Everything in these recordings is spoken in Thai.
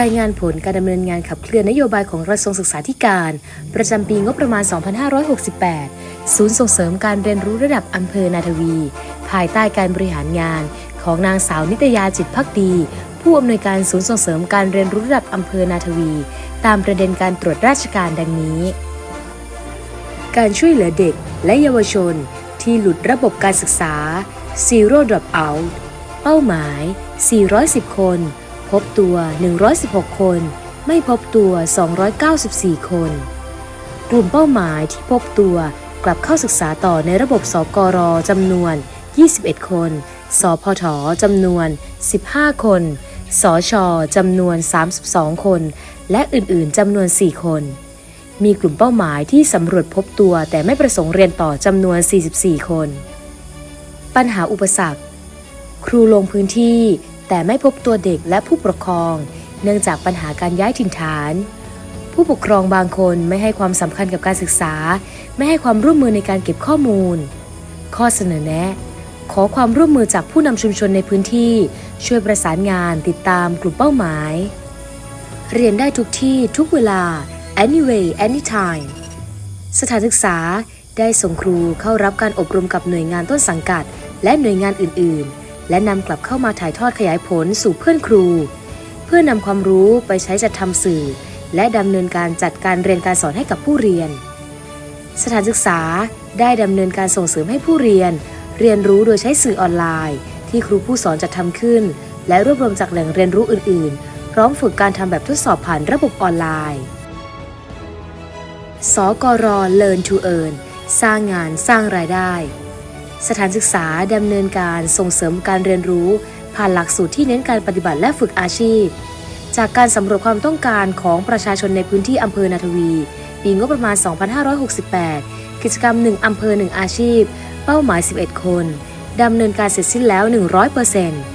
รายงานผลการดำเนินงานขับเคลื่อนนโยบายของกระทรวงศึกษาธิการ ประจำปีงบประมาณ 2568 ศูนย์ส่งเสริมการเรียนรู้ระดับอำเภอนาทวี ภายใต้การบริหารงานของนางสาวนิตยาจิตพักดี ผู้อำนวยการศูนย์ส่งเสริมการเรียนรู้ระดับอำเภอนาทวี ตามประเด็นการตรวจราชการดังนี้ การช่วยเหลือเด็กและเยาวชน ที่หลุดระบบการศึกษา Zero Dropout เป้าหมาย 410 คน พบตัว 116 คน ไม่พบตัว 294 คน กลุ่มเป้าหมายที่พบตัวกลับเข้าศึกษาต่อในระบบสกรจำนวน 21 คน สพทจำนวน 15 คน สชจำนวน 32 คน และอื่นๆจำนวน 4 คน มีกลุ่มเป้าหมายที่สำรวจพบตัวแต่ไม่ประสงค์เรียนต่อจำนวน 44 คน ปัญหาอุปสรรค ครูลงพื้นที่ แต่ไม่พบตัวเด็กและผู้ปกครอง เนื่องจากปัญหาการย้ายถิ่นฐาน ผู้ปกครองบางคนไม่ให้ความสำคัญกับการศึกษา ไม่ให้ความร่วมมือในการเก็บข้อมูล ข้อเสนอแนะ ขอความร่วมมือจากผู้นำชุมชนในพื้นที่ ช่วยประสานงานติดตามกลุ่มเป้าหมาย เรียนได้ทุกที่ทุกเวลา anyway anytime สถานศึกษาได้ส่งครูเข้ารับการอบรมกับหน่วยงานต้นสังกัด และหน่วยงานอื่น ๆ และนำกลับเข้ามาถ่ายทอดขยายผลสู่เพื่อนครู เพื่อนำความรู้ไปใช้จัดทำสื่อ และดำเนินการจัดการเรียนการสอนให้กับผู้เรียน สถานศึกษาได้ดำเนินการส่งเสริมให้ผู้เรียน เรียนรู้โดยใช้สื่อออนไลน์ ที่ครูผู้สอนจัดทำขึ้น และรวบรวมจากแหล่งเรียนรู้อื่น ๆ พร้อมฝึกการทำแบบทดสอบผ่านระบบออนไลน์ สกร Learn to Earn สร้างงานสร้างรายได้ สถานศึกษาดำเนินการส่งเสริมการเรียนรู้ ผ่านหลักสูตรที่เน้นการปฏิบัติและฝึกอาชีพ จากการสำรวจความต้องการของประชาชนในพื้นที่อำเภอนาทวี ปีงบประมาณ 2568 กิจกรรม 1 อำเภอ 1 อาชีพ เป้าหมาย 11 คนดำเนินการเสร็จสิ้นแล้ว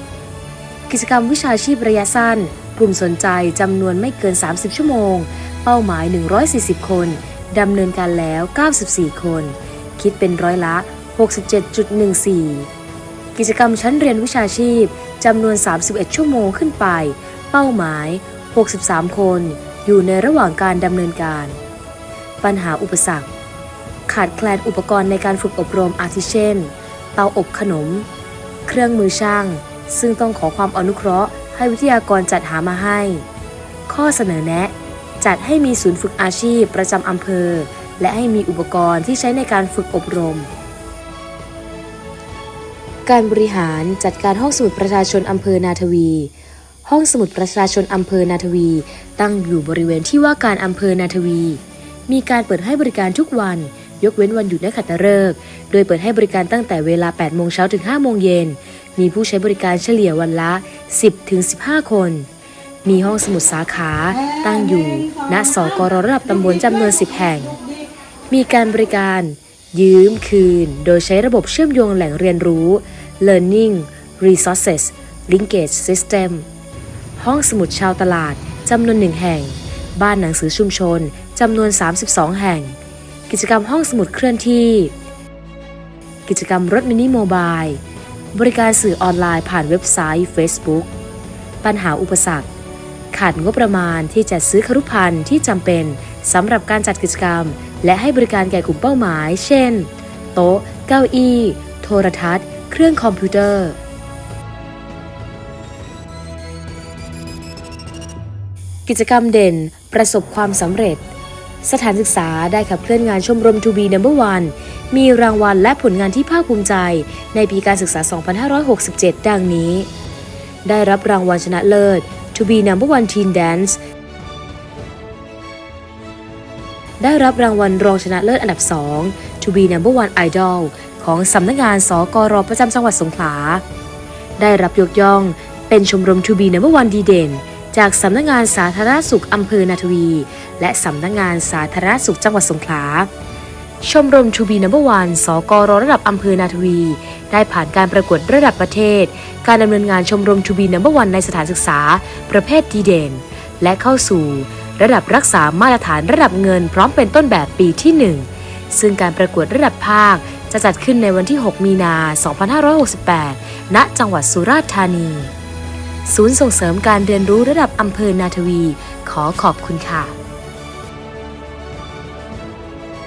100%กิจกรรมวิชาชีพระยะสั้น กลุ่มสนใจจำนวนไม่เกิน 30 ชั่วโมง เป้าหมาย 140 คนดำเนินการแล้ว 94 คน คิดเป็นร้อยละ 67.14 กิจกรรมชั้นเรียนวิชาชีพจำนวน 31 ชั่วโมงขึ้นไป เป้าหมาย 63 คน อยู่ในระหว่างการดำเนินการ ปัญหาอุปสรรค ขาดแคลนอุปกรณ์ในการฝึกอบรมอาทิเช่น เตาอบขนม เครื่องมือช่าง ซึ่งต้องขอความอนุเคราะห์ให้วิทยากรจัดหามาให้ ข้อเสนอแนะ จัดให้มีศูนย์ฝึกอาชีพประจำอำเภอ และให้มีอุปกรณ์ที่ใช้ในการฝึกอบรม การบริหารจัดการห้องสมุดประชาชนอำเภอนาทวี ห้องสมุดประชาชนอำเภอนาทวี ตั้งอยู่บริเวณที่ว่าการอำเภอนาทวี มีการเปิดให้บริการทุกวัน ยกเว้นวันหยุดและขัตฤกษ์โดยเปิดให้บริการตั้งแต่เวลา 8 โมงเช้าถึง 5 โมงเย็น มีผู้ใช้บริการเฉลี่ยวันละ 10ถึง15 คน มีห้องสมุดสาขาตั้งอยู่ ณ สกรระดับตำบลจำนวน 10 แห่ง มีการบริการยืมคืน โดยใช้ระบบเชื่อมโยงแหล่งเรียนรู้ Learning Resources Linkage System ห้องสมุดชาวตลาดจำนวนหนึ่งแห่ง บ้านหนังสือชุมชนจำนวน 32 แห่ง กิจกรรมห้องสมุดเคลื่อนที่ กิจกรรมรถมินิโมบายบริการสื่อออนไลน์ผ่านเว็บไซต์ Facebook ปัญหาอุปสรรค ขาดงบประมาณที่จะซื้อครุภัณฑ์ที่จำเป็นสำหรับการจัดกิจกรรม และให้บริการแก่กลุ่มเป้าหมาย เช่น โต๊ะ เก้าอี้ โทรทัศน์ เครื่องคอมพิวเตอร์ กิจกรรมเด่นประสบความสำเร็จ สถานศึกษาได้ขับเคลื่อนงานชมรม To be Number One มีรางวัลและผลงานที่ภาคภูมิใจ ในปีการศึกษา 2567 ดังนี้ ได้รับรางวัลชนะเลิศ To be Number One Teen Dance ได้รับรางวัลรองชนะเลิศอันดับ 2 To be Number One Idol ของสำนักงานสกรประจำจังหวัดสงขลา ได้รับยกย่องเป็นชมรม To be Number One ดีเด่น จากสำนักงานสาธารณสุขอำเภอนาทวี และสำนักงานสาธารณสุขจังหวัดสงขลาชมรม To be Number One สกรระดับอำเภอนาทวี ได้ผ่านการประกวดระดับประเทศ การดำเนินงานชมรม To be Number One ในสถานศึกษา ประเภทดีเด่น และเข้าสู่ ระดับรักษามาตรฐานระดับเงินพร้อมเป็นต้นแบบปีที่ 1 ซึ่งการประกวดระดับภาค จะจัดขึ้นในวันที่ 6 มีนา 2568 ณ จังหวัดสุราษฎร์ธานี ศูนย์ส่งเสริมการเรียนรู้ระดับอำเภอนาทวี ขอขอบคุณค่ะ